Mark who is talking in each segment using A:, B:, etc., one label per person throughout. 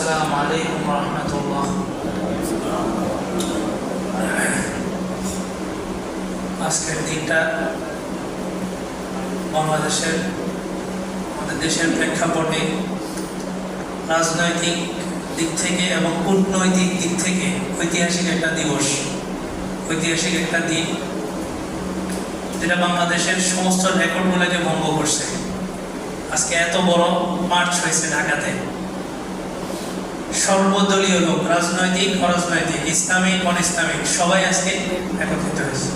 A: السلام عليكم ورحمة الله আজকের দিনটা বাংলাদেশের আমাদের দেশের প্রেক্ষাপটে রাজনৈতিক দিক থেকে এবং কূটনৈতিক দিক থেকে ঐতিহাসিক একটা দিবস ঐতিহাসিক একটা দিন যেটা বাংলাদেশের সমস্ত রেকর্ডগুলোকে ভঙ্গ করছে আজকে এত বড় মার্চ হয়েছে ঢাকাতে সর্বদলীয় লোক, রাজনৈতিক, অরাজনৈতিক, ইসলামিক অন ইসলামিক সবাই আজকে একত্রিত হয়েছে।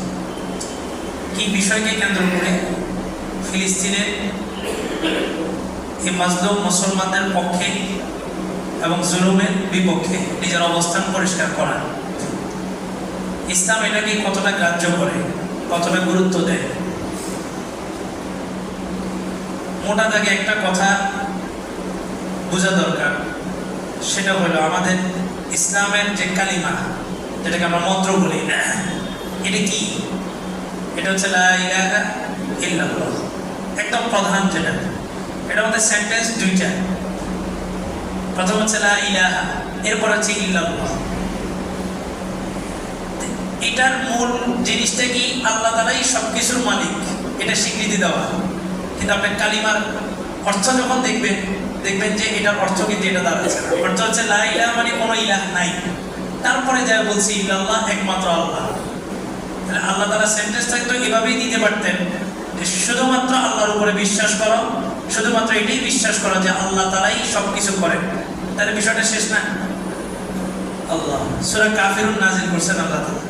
A: কি বিষয়কে কেন্দ্র করে ফিলিস্তিনের এই মাজলুম মুসলমানদের পক্ষে এবং জুলুমের বিপক্ষে নিজের অবস্থান পরিষ্কার করা? ইসলাম এটাকে কতটা গ্রাহ্য করে, কতটা গুরুত্ব দেয়? মোটা দাগে একটা কথা বোঝা দরকার। সেটা হলো আমাদের ইসলামের যে কালিমা, যেটাকে আমরা মন্ত্র বলি, এটা কি? এটা হচ্ছে একদম প্রধান যেটা। এটা আমাদের সেন্টেন্স দুইটা। প্রথম হচ্ছে ইলাহা, এরপর হচ্ছে ইল্লাল্লাহ। এটার মূল জিনিসটা কি? আল্লাহ তালাই সব কিছুর মালিক। এটা স্বীকৃতি দেওয়া। কিন্তু আপনার কালিমার অর্থ যখন দেখবেন দেখবেন যে এটার অর্থ কিন্তু এটা দাঁড়াচ্ছে অর্থ হচ্ছে লা ইলাহা মানে কোনো ইলাহ নাই। তারপরে যা বলছি, ইল্লাল্লাহ একমাত্র আল্লাহ। তাহলে আল্লাহ তারা সেন্টেন্সটা তো এভাবেই দিতে পারতেন যে শুধুমাত্র আল্লাহর উপরে বিশ্বাস করো, শুধুমাত্র এটাই বিশ্বাস করো যে আল্লাহ তালাই সব কিছু করেন তাহলে বিষয়টা শেষ না? আল্লাহ। সুরা কাফিরুন নাজিল করছেন আল্লাহ তাআলা।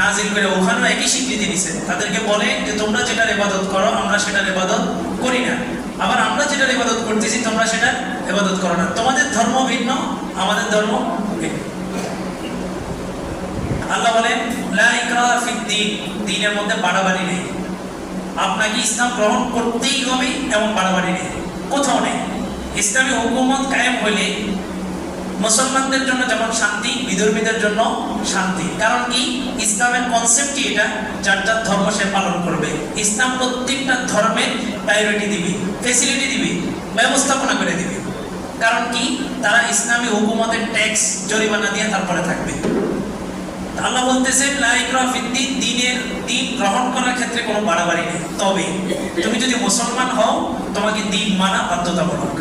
A: নাজিল করে ওখানেও একই স্বীকৃতি দিছে তাদেরকে বলে যে তোমরা যেটার ইবাদত করো, আমরা সেটার ইবাদত করি না। আবার আমরা যেটা ইবাদত করতেছি, তোমরা সেটা ইবাদত করো না। তোমাদের ধর্ম ভিন্ন, আমাদের ধর্ম ভিন্ন। আল্লাহ বলেন দ্বীন দ্বীনের মধ্যে বাড়াবাড়ি নেই। আপনাকে ইসলাম গ্রহণ করতেই হবে এবং বাড়াবাড়ি নেই। কোথাও নেই। ইসলামী হুকুমত কায়েম হলে মুসলমানদের জন্য যেমন শান্তি, বিধর্মীদের জন্য শান্তি। কারণ কি? ইসলামের কনসেপ্টই এটা, যার যার ধর্ম সে পালন করবে। ইসলাম প্রত্যেকটা ধর্মের প্রায়োরিটি দিবে ফেসিলিটি দিবে, ব্যবস্থাপনা করে দিবে। কারণ কি? তারা ইসলামী হুকুমতের ট্যাক্স জরিমানা দিয়ে তারপরে থাকবে। আল্লাহ বলতেছেন লাইকরা ফিদ্দিন দিনের দিন গ্রহণ করার ক্ষেত্রে কোনো বাড়াবাড়ি নেই। তবে তুমি যদি মুসলমান হও, তোমাকে দিন মানা বাধ্যতামূলক।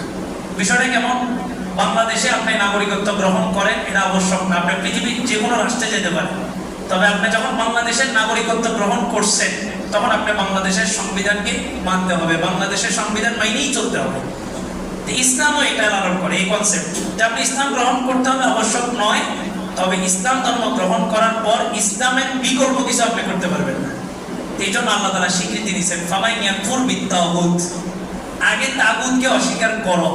A: বিষয়টা কেমন? বাংলাদেশে আপনি নাগরিকত্ব গ্রহণ করেন, এটা আবশ্যক না আপনি পৃথিবীর যে কোনো রাষ্ট্রে যেতে পারেন। তবে আপনি যখন বাংলাদেশের নাগরিকত্ব গ্রহণ করছেন, তখন আপনি বাংলাদেশের সংবিধানকে মানতে হবে। বাংলাদেশের সংবিধান মাইনেই চলতে হবে। ইসলামও এটা লালন করে, এই কনসেপ্ট যে আপনি ইসলাম গ্রহণ করতে হবে আবশ্যক নয়, তবে ইসলাম ধর্ম গ্রহণ করার পর ইসলামের বিকল্প কিছু আপনি করতে পারবেন না। এই জন্য আল্লাহ তারা স্বীকৃতি দিচ্ছেন ফামাই ইয়াকুর বিত্তাগুত। আগে তাগুতকে অস্বীকার করো।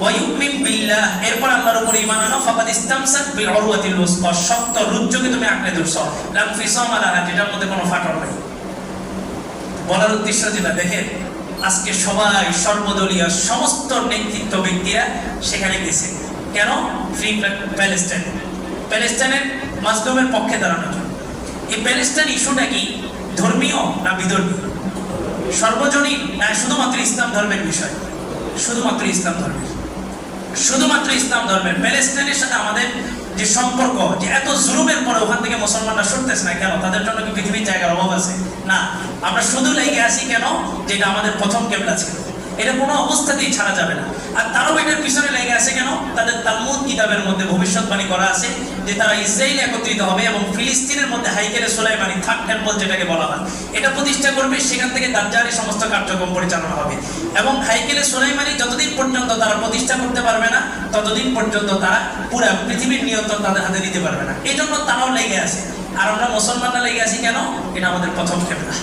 A: ওয়ায়ুমিন বিল্লাহ, এরপর আল্লাহর উপর ঈমান আনো, ফাকাদ ইসতামসাক বিল উরওয়াতিল উসকা, শক্ত রুজ্জকে তুমি আঁকড়ে ধরছো। লাম ফিসাম আলাহা যেটার মধ্যে কোনো ফাটল নাই। বলার উদ্দেশ্য যেটা দেখেন, আজকে সবাই সর্বদলীয় সমস্ত নেতৃত্ব ব্যক্তিরা সেখানে গেছে। কেন? Free Palestine. প্যালেস্টাইনের মাজলুমের পক্ষে দাঁড়ানোর জন্য। এই প্যালেস্টাইন ইস্যুটা কি? ধর্মীয় না বিধর্মীয়? সর্বজনীন, না শুধুমাত্র ইসলাম ধর্মের বিষয়? শুধুমাত্র ইসলাম ধর্মের শুধুমাত্র ইসলাম ধর্মের প্যালেস্টাইনের সাথে আমাদের যে সম্পর্ক, যে এত জুলুমের পরে ওখান থেকে মুসলমানরা সরতেছে না কেন? তাদের জন্য কি পৃথিবীর জায়গার অভাব আছে? না। আমরা শুধু লেগে আসি কেন? যেটা আমাদের প্রথম কেবলা ছিল। এটা কোনো অবস্থাতেই ছাড়া যাবে না। আর তারও এটার পিছনে লেগে আসে কেন? তালমুদ কিতাবের মধ্যে ভবিষ্যৎবাণী করা আছে যে তারা ইসরায়েল একত্রিত হবে এবং ফিলিস্তিনের মধ্যে হাইকেলে সোলাইমানি থার্ড টেম্পল যেটাকে বলা হয়, এটা প্রতিষ্ঠা করবে, সেখান থেকে দাজ্জালি সমস্ত কার্যক্রম পরিচালনা হবে। এবং হাইকেলে সোলাইমানি যতদিন পর্যন্ত তারা প্রতিষ্ঠা করতে পারবে না, ততদিন পর্যন্ত তারা পুরো পৃথিবীর নিয়ন্ত্রণ তাদের হাতে দিতে পারবে না। এই জন্য তারাও লেগে আছে। আর আমরা মুসলমানরা লেগে আছি কেন? এটা আমাদের প্রথম কেবলা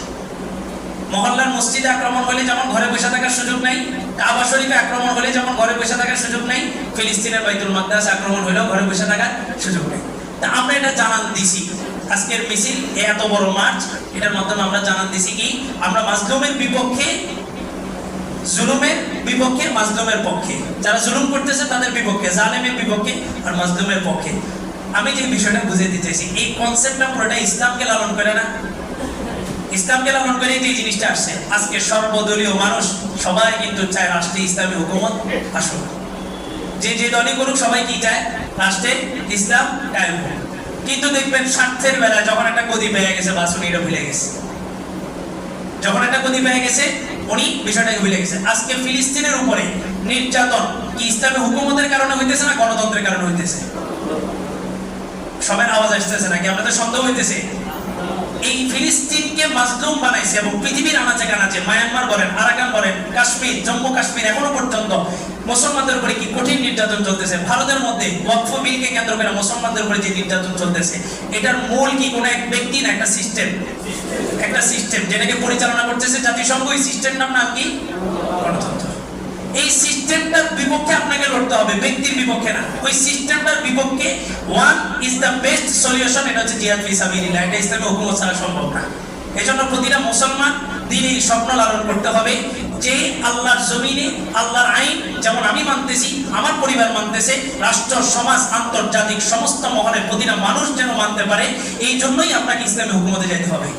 A: মহল্লার মসজিদে আক্রমণ হলে যেমন ঘরে বসে থাকার সুযোগ নাই, কাবা শরীফে আক্রমণ হলে যেমন ঘরে বসে থাকার সুযোগ নেই, ফিলিস্তিনের বাইতুল মাদ্রাস আক্রমণ হলেও ঘরে বসে থাকার সুযোগ নেই। তা আমরা এটা জানান দিছি। আজকের মিছিল এত বড় মার্চ এটার মাধ্যমে আমরা জানান দিছি কি, আমরা মাজলুমের বিপক্ষে, জুলুমের বিপক্ষে, মাজলুমের পক্ষে। যারা জুলুম করতেছে তাদের বিপক্ষে, জালেমের বিপক্ষে আর মাজলুমের পক্ষে। আমি যে বিষয়টা বুঝে দিতেছি এই কনসেপ্টটা পুরোটা ইসলামকে লালন করে না। ইসলামকে লালন করে যে জিনিসটা আসছে। আজকে সর্বদলীয় মানুষ, সবাই কিন্তু চায় রাষ্ট্রে ইসলামী হুকুমত আসুক। যে যে দলই করুক, সবাই কি চায়? লাস্টে ইসলাম কায়েম হোক। কিন্তু দেখবেন স্বার্থের বেলায় যখন একটা গদি পেয়ে গেছে, বাস উনি এটা ভুলে গেছে। যখন একটা গদি পেয়ে গেছে, উনি বিষয়টাকে ভুলে গেছে। আজকে ফিলিস্তিনের উপরে নির্যাতন কি ইসলামী হুকুমতের কারণে হইতেছে না গণতন্ত্রের কারণে হইতেছে? সবার আওয়াজ আসতেছে নাকি? আপনাদের সন্দেহ হইতেছে। এই ফিলিস্তিনকে মাজলুম বানাইছে এবং পৃথিবীর আনাচে কানাচে মায়ানমার বলেন আরাকান বলেন কাশ্মীর, জম্মু কাশ্মীর এখনও পর্যন্ত মুসলমানদের উপরে কি কঠিন নির্যাতন চলতেছে? ভারতের মধ্যে ওয়াকফ বিলকে কেন্দ্র করে মুসলমানদের উপরে যে নির্যাতন চলতেছে, এটার মূল কি কোনো এক ব্যক্তি না একটা সিস্টেম একটা সিস্টেম যেটাকে পরিচালনা করতেছে জাতিসংঘ, এই সিস্টেম নাম নাম কি? গণতন্ত্র। এই সিস্টেমটার বিপক্ষে আপনাকে লড়তে হবে, ব্যক্তির বিপক্ষে না। ওই সিস্টেমটার বিপক্ষে one is the best solution এটা হচ্ছে জিহাদ ফি সাবিলিল্লাহ এটা ইসলামী হুকুমত ছাড়া সম্ভব না। এজন্য প্রতিটা মুসলমান দিনই স্বপ্ন লালন করতে হবে যে আল্লাহর জমিনে, আল্লাহর আইন, যেমন আমি মানতেছি, আমার পরিবার মানতেছে, রাষ্ট্র, সমাজ, আন্তর্জাতিক সমস্ত মহলে প্রতিটা মানুষ যেন মানতে পারে, এই জন্যই আপনাকে ইসলামী হুকুমতে যেতে হবে।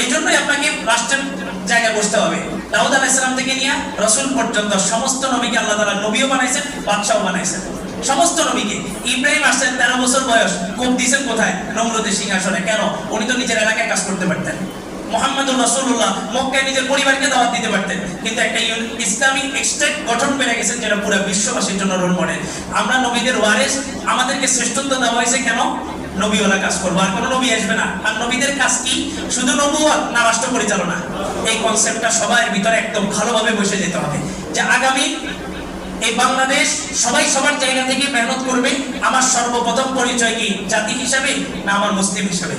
A: এই জন্যই আপনাকে রাষ্ট্রের জায়গায় বসতে হবে। দাউদ আলাইসালাম থেকে নিয়ে রসুল পর্যন্ত সমস্ত নবীকে আল্লাহ তালা নবীও বানাইছেন বাদশাও বানাইছেন। সমস্ত নবীকে ইব্রাহিম আসছেন, তেরো বছর বয়স। কোপ দিয়েছেন কোথায়? নমরুদের সিংহাসনে। কেন? উনি তো নিজের এলাকায় কাজ করতে পারতেন। মোহাম্মদুর রসুল্লাহ মক্কায় নিজের পরিবারকে দাওয়াত দিতে পারতেন। কিন্তু একটা ইসলামিক গঠন গেছেন যেটা পুরো বিশ্ববাসীর জন্য রোল মডেল। আমরা নবীদের ওয়ারেস, আমাদেরকে শ্রেষ্ঠত্ব দেওয়া হয়েছে কেন? নবীওয়ালা কাজ করব। আর কোনো নবী আসবে না। আর নবীদের কাজ কি? শুধু নবুয়াত না রাষ্ট্র পরিচালনা এই কনসেপ্টটা সবার ভিতরে একদম ভালোভাবে বসে যেতে হবে। যে আগামী এই বাংলাদেশ সবাই সবার জায়গা থেকে মেহনত করবে। আমার সর্বপ্রথম পরিচয় কি? জাতি হিসাবে না আমার মুসলিম হিসাবে?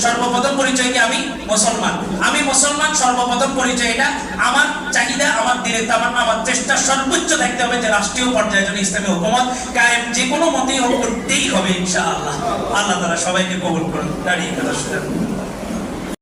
A: সর্বপ্রথম পরিচয় কি আমি? মুসলমান। আমি মুসলমান, সর্বপ্রথম পরিচয় এটা। আমার চাহিদা, আমার দিলে আমার আমার চেষ্টা সর্বোচ্চ থাকতে হবে যে রাষ্ট্রীয় পর্যায়ে যেন ইসলামী হুকুমত কায়েম যে কোনো মতেই হোক, করতেই হবে ইনশাআল্লাহ। আল্লাহ তারা সবাইকে কবুল করুন। দাঁড়িয়ে কথা শুনেন।